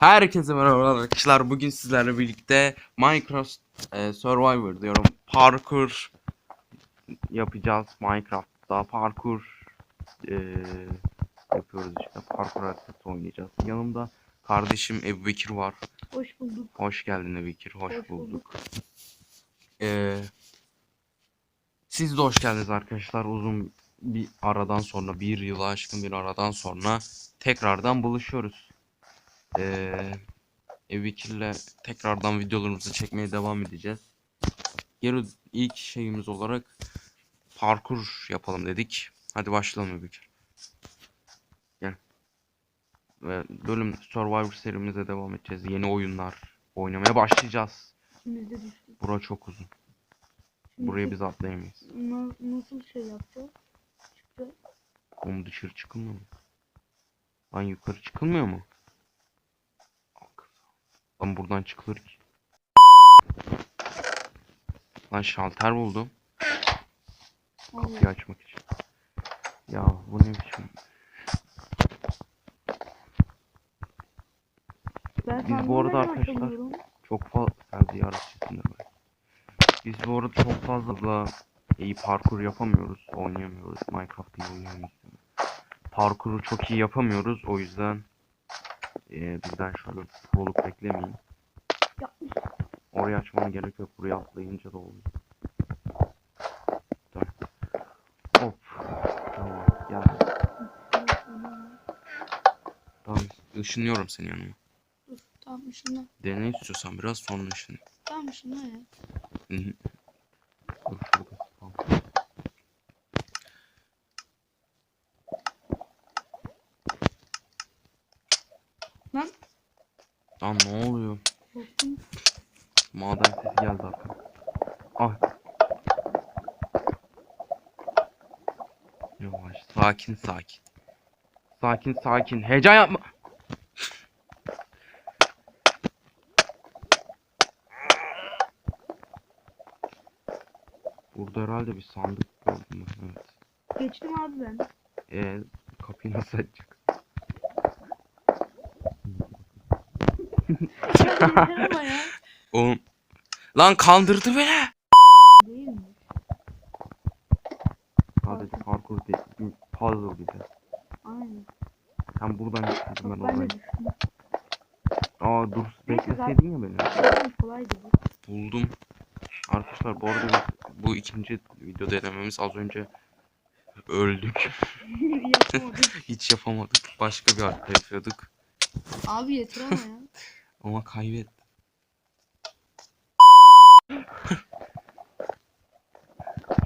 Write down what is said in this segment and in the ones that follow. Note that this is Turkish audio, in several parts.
Herkese merhaba arkadaşlar. Bugün sizlerle birlikte Minecraft e, Survivor diyorum. Parkur yapacağız. Minecraft'ta parkur e, yapıyoruz işte. Parkur haritası oynayacağız. Yanımda kardeşim Ebu Bekir var. Hoş bulduk. Hoş geldin Ebu Bekir. Hoş, Hoş bulduk. E, siz de hoş geldiniz arkadaşlar. Uzun bir aradan sonra, bir yılı aşkın bir aradan sonra tekrardan buluşuyoruz. Ee, Evikir'le tekrardan videolarımızı çekmeye devam edeceğiz. Geri ilk şeyimiz olarak parkur yapalım dedik. Hadi başlayalım Evikir. Gel. Ve bölüm Survivor serimize devam edeceğiz. Yeni oyunlar oynamaya başlayacağız. De düştük. Bura çok uzun. Şimdi Buraya biz atlayamayız. na- nasıl şey yapacağız? Çıkacağız. Oğlum dışarı çıkılmıyor mu? Lan yukarı çıkılmıyor mu? Lan buradan çıkılır ki. Lan şalter buldum. Kapıyı açmak için. Ya bu ne biçim? Ben Biz bu arada arkadaşlar-? Çok fazla geldi yarışçısında böyle. Biz bu arada çok fazla iyi parkur yapamıyoruz, oynayamıyoruz. Minecraft'ı oynayamıyoruz. Parkuru çok iyi yapamıyoruz. O yüzden eee bizden şöyle proluk beklemeyin. Yapmış. Oraya açmana gerek yok. Buraya atlayınca da oluyor. Dur. Hop. Tamam. Gel. Tamam. Işınıyorum seni yanıma. Dur tamam ışınla. Dene istiyorsan biraz sonra ışın. Tamam ışınla ya. Hı hı. Dur şurada. Tamam. Lan. Lan ne oluyor? Korktum. Maden sesi geldi arkadan. Ay. Yavaş. Sakin sakin. Sakin sakin. Heyecan yapma. Burada herhalde bir sandık gördüm. Evet. Geçtim abi ben. Ee, kapıyı nasıl açacak? Ama ya. Oğlum. Lan kandırdı beni. Değil mi? Sadece parkur değil. Puzzle de. Aynen. Sen buradan gittin ben Bak ben de. Aa dur bekleseydin ya beni. Kolaydı bu. Buldum. Arkadaşlar bu arada biz bu ikinci video denememiz az önce öldük. Yapamadım. Hiç yapamadık. Başka bir harita yapıyorduk. Abi yeter ama ya. Ama kaybettim.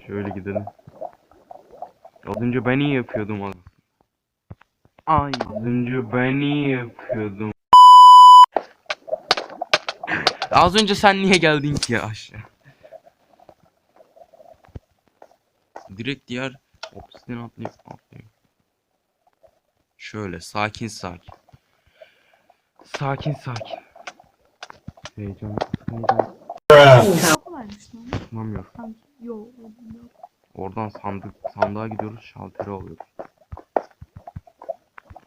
Şöyle gidelim. Az önce ben iyi yapıyordum az. Ay az önce ben iyi yapıyordum. Az önce sen niye geldin ki ya aşağı? Direkt diğer obsidian atlayıp atlayayım. Şöyle sakin sakin. Sakin sakin. Heyecan tutmamıyor. Sanki. Yo. yok. Oradan sandık sandığa gidiyoruz şalteri alıyoruz.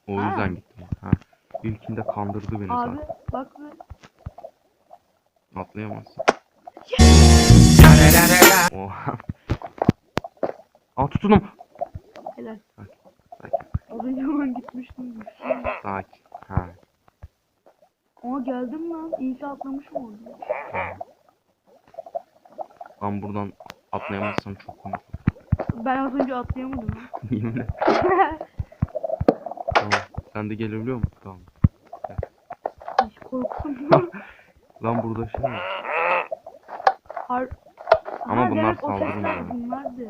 O Ha. yüzden gittim. Ha. İlkinde kandırdı beni Abi zaten. bak be. Atlayamazsın. Oha. Aa tutunum. Helal. Az önce ben gitmiştim. sakin. Ha. Aa geldim lan. İyi ki atlamışım orada. Ben buradan atlayamazsam çok komik. Ben az önce atlayamadım. lan. Yemin. Tamam. Sen de gelebiliyor musun? Tamam. Hiç korktum. Lan burada şey var. Har Ama bunlar demek o saldırı sesler? Bunlardı.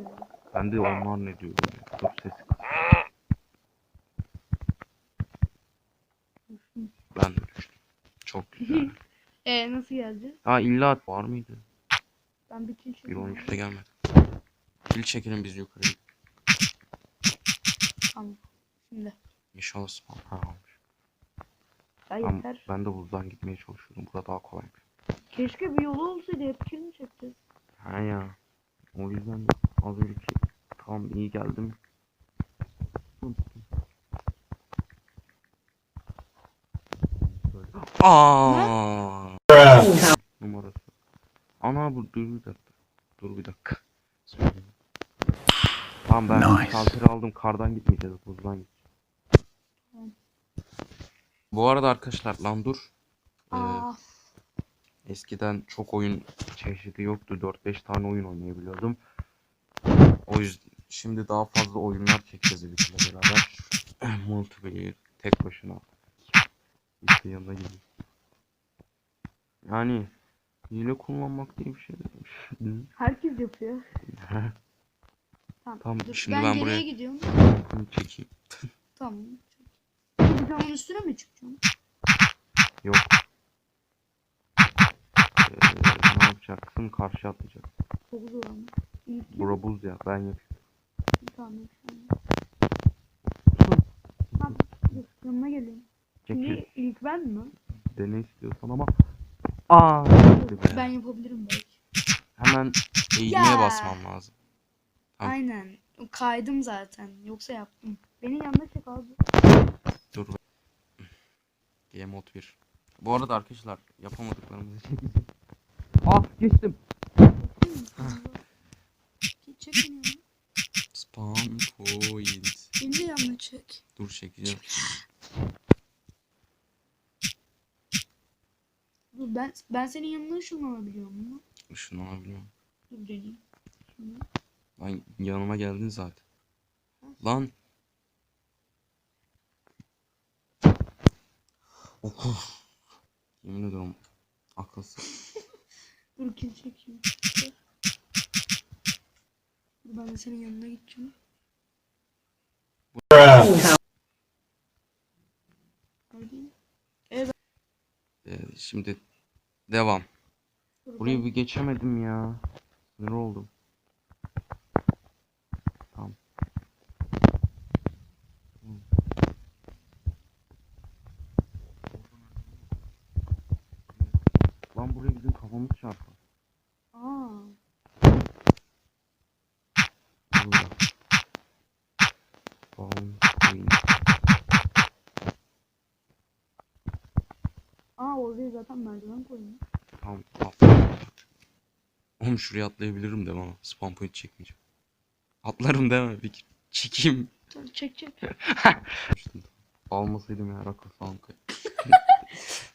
Ben de onlar ne diyor böyle. Dur sesi kıs. Ben de düştüm. Çok güzel. e nasıl geleceğiz? Aa illa var mıydı? Ben bir kill çekeyim. 1.13'te gelmedi. Kil çekelim biz yukarı. Tamam. Şimdi. İnşallah spawn. Ha almış. Ya Ben, yeter. ben de buzdan gitmeye çalışıyordum. Burada daha kolaymış. Keşke bir yolu olsaydı hep kill mi çekeceğiz? Ha ya. O yüzden de az önceki tam iyi geldim. Böyle. Aa. Numarası. Ana bu dur bir dakika. Dur bir dakika. Tamam ben Nice. aldım. Kardan gitmeyeceğiz. Buzdan gideceğiz. Bu arada arkadaşlar lan dur. Ee, Aa, eskiden çok oyun çeşidi yoktu. 4-5 tane oyun oynayabiliyordum. O yüzden şimdi daha fazla oyunlar çekeceğiz Elif'le beraber. Multiplayer tek başına. İşte yanına gidiyor. Yani hile kullanmak diye bir şey değil. herkes yapıyor. Tamam. Tamam dur, şimdi ben, ben, geriye buraya gidiyorum. bunu çekeyim. Tamam. Bir zaman üstüne mi çıkacağım? Yok. Ee, ne yapacaksın? Karşı atacaksın. Çok zor ama. Bura buz ya ben yapıyorum. Tamam. Tamam. Yanına geleyim. Çekil. Şimdi ilk ben mi? Dene istiyorsan ama. Aa. Ben yapabilirim belki. Hemen eğilmeye Ya. basman lazım. Tamam. Aynen. Kaydım zaten. Yoksa yaptım. Beni yanına çek abi. Dur. Game mode 1. Bu arada arkadaşlar yapamadıklarımızı çekeceğim. Ah geçtim. Çek çek beni yanına. Spawn point. Beni de yanına çek. Dur çekeceğim. Dur ben senin yanına ışınlanabiliyor muyum? Işınlanabiliyorum. Dur deneyeyim. Şunu. Lan yanıma geldin zaten. Lan. Oku. Yemin ediyorum. Akılsız. Dur kill çekeyim. Dur. Ben de senin yanına gideceğim. Hadi. Ee, şimdi devam. Burayı bir geçemedim ya. Sinir oldum. Tamam. Lan buraya bizim kafamız çarptı. Zaten merdiven koymuş. Tamam atla. Oğlum şuraya atlayabilirim de ama spawn point çekmeyeceğim. Atlarım deme bir çekeyim. Dur çek çek. Almasaydım ya rakı falan.